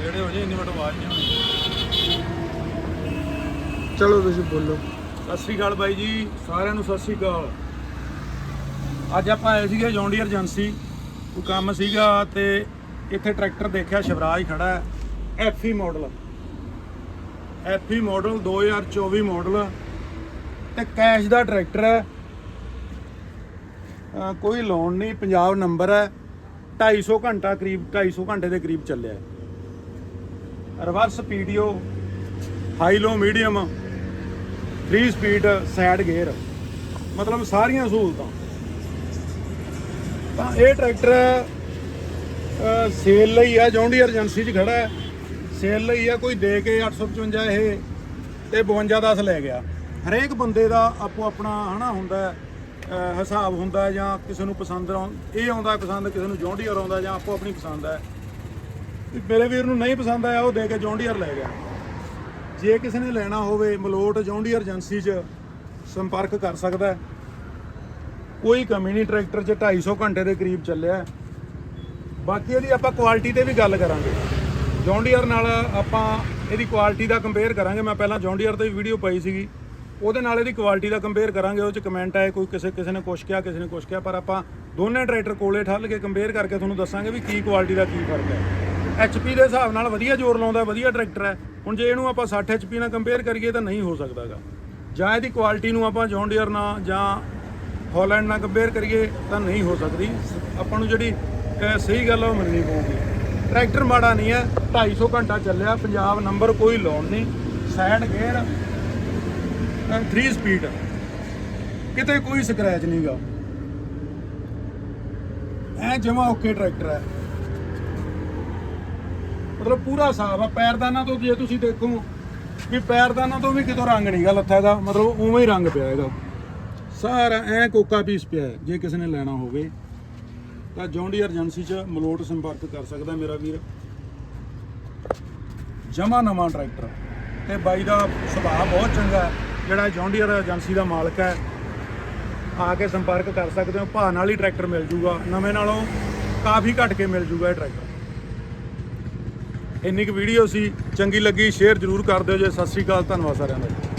ਨੇੜੇ ਹੋ ਜੇ ਇੰਨੀ ਵੱਟ ਆਵਾਜ਼ ਨਹੀਂ ਹੋਣੀ ਚਲੋ ਤੁਸੀਂ ਬੋਲੋ। ਸਤਿ ਸ੍ਰੀ ਅਕਾਲ ਬਾਈ ਜੀ ਸਾਰਿਆਂ ਨੂੰ ਸਤਿ ਸ੍ਰੀ ਅਕਾਲ। ਅੱਜ ਆਪਾਂ ਆਏ ਸੀਗੇ ਜੌਂਡੀਅਰ ਏਜੰਸੀ ਕੋਈ ਕੰਮ ਸੀਗਾ ਤੇ ਇੱਥੇ ਟਰੈਕਟਰ ਦੇਖਿਆ ਸ਼ਿਵਰਾਜ ਖੜਾ ਹੈ FE model FE model 2024 model ਤੇ ਕੈਸ਼ ਦਾ ਟਰੈਕਟਰ ਹੈ। ਕੋਈ ਲੋਨ ਨਹੀਂ ਪੰਜਾਬ ਨੰਬਰ ਹੈ। 250 ਘੰਟਾ ਕਰੀਬ 250 ਘੰਟੇ ਦੇ ਕਰੀਬ ਚੱਲਿਆ ਹੈ। Reverse PTO high low medium 3 speed side gear ਮਤਲਬ ਸਾਰੀਆਂ ਸਹੂਲਤਾਂ। ਤਾਂ ਇਹ ਟਰੈਕਟਰ ਸੇਲ ਲਈ ਆ ਜੌਂਡੀਅਰ ਏਜੰਸੀ 'ਚ ਖੜਾ ਹੈ। ਸੇਲ ਲਈ ਆ, ਕੋਈ ਦੇ ਕੇ 855 ਇਹ, ਤੇ 52 10 ਲੈ ਗਿਆ। ਹਰੇਕ ਬੰਦੇ ਦਾ ਆਪੋ ਆਪਣਾ, ਹਨਾ, ਹੁੰਦਾ ਹਿਸਾਬ ਹੁੰਦਾ ਜਾਂ ਕਿਸੇ ਨੂੰ ਪਸੰਦ ਇਹ ਆਉਂਦਾ, ਪਸੰਦ ਕਿਸੇ ਨੂੰ ਜੌਂਡੀਅਰ ਆਉਂਦਾ ਜਾਂ ਆਪੋ ਆਪਣੀ ਪਸੰਦ ਹੈ। ਮੇਰੇ ਵੀਰ ਨੂੰ ਨਹੀਂ ਪਸੰਦ ਆਇਆ, ਉਹ ਦੇ ਕੇ ਜੌਂਡੀਅਰ ਲੈ ਗਿਆ। ਜੇ ਕਿਸੇ ਨੇ ਲੈਣਾ ਹੋਵੇ, ਮਲੋਟ ਜੌਂਡੀਅਰ ਏਜੰਸੀ 'ਚ ਸੰਪਰਕ ਕਰ ਸਕਦਾ ਕੋਈ ਕਮੀ ਨਹੀਂ, ਟਰੈਕਟਰ 'ਚ 250 ਘੰਟੇ ਦੇ ਕਰੀਬ ਚੱਲਿਆ ਬਾਕੀ ਇਹਦੀ ਆਪਾਂ ਕੁਆਲਿਟੀ ਤੇ ਵੀ ਗੱਲ ਕਰਾਂਗੇ। ਜੌਂਡੀਅਰ ਨਾਲ ਆਪਾਂ ਇਹਦੀ ਕੁਆਲਿਟੀ ਦਾ ਕੰਪੇਅਰ ਕਰਾਂਗੇ। ਮੈਂ ਪਹਿਲਾਂ ਜੌਂਡੀਅਰ ਤੇ ਵੀ ਵੀਡੀਓ ਪਾਈ ਸੀਗੀ। ਉਹਦੇ ਨਾਲ ਇਹਦੀ ਕੁਆਲਿਟੀ ਦਾ ਕੰਪੇਅਰ ਕਰਾਂਗੇ। ਉਹ 'ਚ ਕਮੈਂਟ ਆਏ, ਕੋਈ ਕਿਸੇ ਕਿਸੇ ਨੇ ਕੁਛ ਕਿਹਾ, ਕਿਸੇ ਨੇ ਕੁਛ ਕਿਹਾ। ਪਰ ਆਪਾਂ ਦੋਨੇ ਟਰੈਕਟਰ ਕੋਲੇ ਠੱਲ ਕੇ ਕੰਪੇਅਰ ਕਰਕੇ ਤੁਹਾਨੂੰ ਦੱਸਾਂਗੇ ਵੀ ਕੀ ਕੁਆਲਿਟੀ ਦਾ ਕੀ ਫ਼ਰਕ ਹੈ। ਐਚਪੀ ਦੇ ਹਿਸਾਬ ਨਾਲ ਵਧੀਆ ਜ਼ੋਰ ਲਾਉਂਦਾ, ਵਧੀਆ ਟਰੈਕਟਰ ਹੈ। ਹੁਣ ਜੇ ਇਹਨੂੰ ਆਪਾਂ 60 ਐਚਪੀ ਨਾਲ ਕੰਪੇਅਰ ਕਰੀਏ ਤਾਂ ਨਹੀਂ ਹੋ ਸਕਦਾਗਾ। ਜਾਂ ਇਹਦੀ ਕੁਆਲਿਟੀ ਨੂੰ ਆਪਾਂ ਜੌਂਡੀਅਰ ਨਾਲ ਜਾਂ ਹਾਲੈਂਡ ਨਾਲ ਕੰਪੇਅਰ ਕਰੀਏ ਤਾਂ ਨਹੀਂ ਹੋ ਸਕਦੀ। ਆਪਾਂ ਨੂੰ ਜਿਹੜੀ ਸਹੀ ਗੱਲ ਆ, ਉਹ ਮੰਨਣੀ ਪਊਗੀ। ਟਰੈਕਟਰ ਮਾੜਾ ਨਹੀਂ ਹੈ 250 ਘੰਟਾ ਚੱਲਿਆ, ਪੰਜਾਬ ਨੰਬਰ ਕੋਈ ਲੋਨ ਨਹੀਂ। ਸਾਈਡ ਗੇਅਰ 3 ਸਪੀਡ ਕਿਤੇ ਕੋਈ ਸਕ੍ਰੈਚ ਨਹੀਂਗਾ ਐ ਜਮਾ ਓਕੇ ਟਰੈਕਟਰ ਹੈ। ਮਤਲਬ ਪੂਰਾ ਸਾਫ਼ ਆ, ਪੈਰਦਾਨਾ ਤੋਂ ਜੇ ਤੁਸੀਂ ਦੇਖੋ ਵੀ ਪੈਰਦਾਨਾ ਤੋਂ ਵੀ ਕਿਤੋਂ ਰੰਗ ਨਹੀਂਗਾ ਲੱਥਾ ਦਾ ਮਤਲਬ ਉਵੇਂ ਹੀ ਰੰਗ ਪਿਆ ਇਹਦਾ। ਸਾਰਾ ਐ ਕੋਕਾ ਪੀਸ ਪਿਆ ਜੇ ਕਿਸੇ ਨੇ ਲੈਣਾ ਹੋਵੇ। ਤਾਂ ਜੌਂਡੀਅਰ ਏਜੰਸੀ 'ਚ ਮਲੋਟ ਸੰਪਰਕ ਕਰ ਸਕਦਾ ਮੇਰਾ ਵੀਰ। ਜਮਾ ਨਵਾਂ ਟਰੈਕਟਰ, ਤੇ ਬਾਈ ਦਾ ਸੁਭਾਅ ਬਹੁਤ ਚੰਗਾ ਜਿਹੜਾ ਜੌਂਡੀਅਰ ਏਜੰਸੀ ਦਾ ਮਾਲਕ ਹੈ। ਆ ਕੇ ਸੰਪਰਕ ਕਰ ਸਕਦੇ ਹੋ, ਭਾਅ ਨਾਲ ਹੀ ਟਰੈਕਟਰ ਮਿਲ ਜੂਗਾ, ਨਵੇਂ ਨਾਲੋਂ ਕਾਫੀ ਘੱਟ ਕੇ ਮਿਲ ਜੂਗਾ ਇਹ ਟਰੈਕਟਰ। ਇੰਨੀ ਕੁ ਵੀਡੀਓ ਸੀ, ਚੰਗੀ ਲੱਗੀ ਸ਼ੇਅਰ ਜ਼ਰੂਰ ਕਰ ਦਿਓ ਜੇ। ਸਤਿ ਸ਼੍ਰੀ ਅਕਾਲ, ਧੰਨਵਾਦ ਸਾਰਿਆਂ ਦਾ